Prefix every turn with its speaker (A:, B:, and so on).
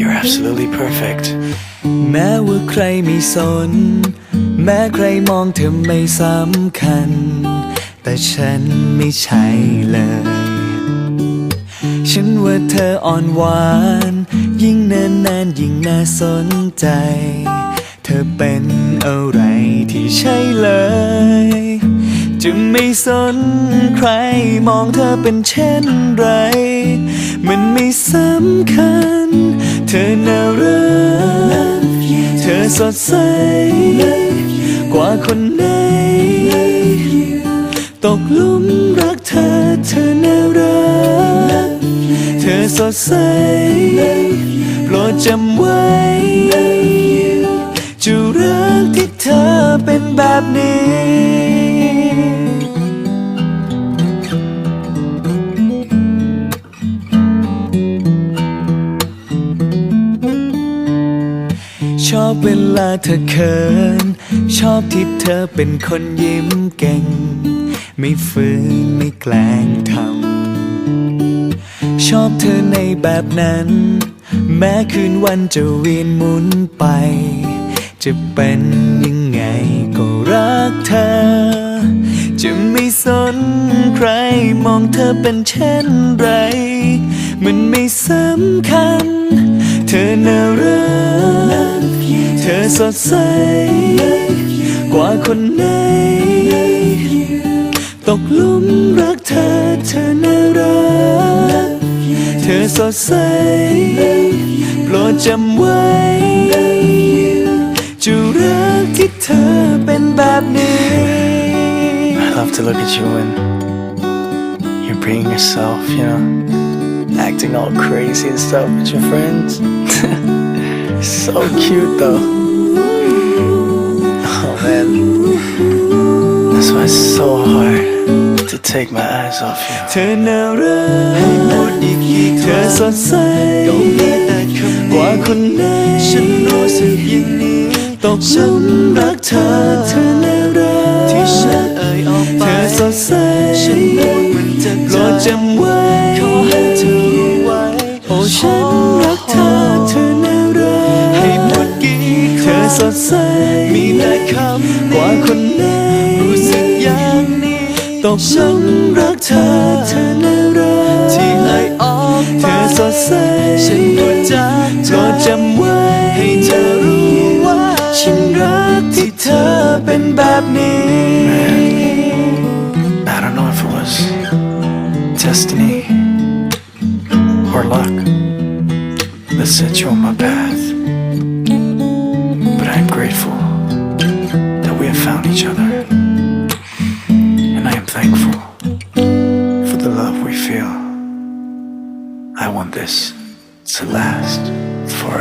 A: you're absolutely perfect.
B: แม้ว่าใครไม่สน แม้ใครมองเธอไม่สำคัญ แต่ฉันไม่ใช่เลย ฉันว่าเธออ่อนหวาน ยิ่งเนินนานยิ่งน่าสนใจ เธอเป็นอะไรที่ใช่เลย จะไม่สนใครมองเธอเป็นเช่นไร มันไม่สำคัญ เธอน่ารัก เธอสดใส กว่าคนไหน ตกลุมรักเธอ เธอน่ารัก เธอสดใส โปรดจำไว้จะรักที่เธอเป็นแบบนี้ ชอบเวลาเธอเขิน ชอบที่เธอเป็นคนยิ้มเก่ง ไม่ฝืนไม่แกล้งทำ ชอบเธอในแบบนั้น แม้คืนวันจะเวียนหมุนไป จะเป็นยังไงก็รักเธอ จะไม่สนใครมองเธอเป็นเช่นไร มันไม่สำคัญ เธอน่ารัก สดใส กว่าคนไหน ตกลุมรักเธอเธอน่ารัก เธอสดใส โปรดจำไว้ จะรักที่เธอเป็นแบบนี้
A: I love to look at you when you're being yourself, you know, acting all crazy and stuff with your friends. so cute though. Oh man, that's why it's so hard to take my eyes off you.
B: เธอน่ารักให้หมดอีกกี่เธอสดใสก็มีแต่คำกว่าคนไหนฉันรู้สึกอย่างนี้ตกหลุมรักเธอเธอน่ารักที่ฉันเอ่ยออกไปเธอสดใสฉันพูดมันจะโปรดจำไว้ขอให้เธอรู้ไว้โอ้ฉัน ใสมีแต่คำกว่าคนไหนรู้สึกอย่างนี้ตกหลุมรักเธอเธอน่ารักที่เอ่ยออกเธอสดใสฉันพูดจากเธอจำไว้ให้เธอรู้ว่า ฉันรักที่เธอเป็นแบบนี้
A: I don't know if it was destiny or luck that set you on my path, each other, and I am thankful for the love we feel. I want this to last forever.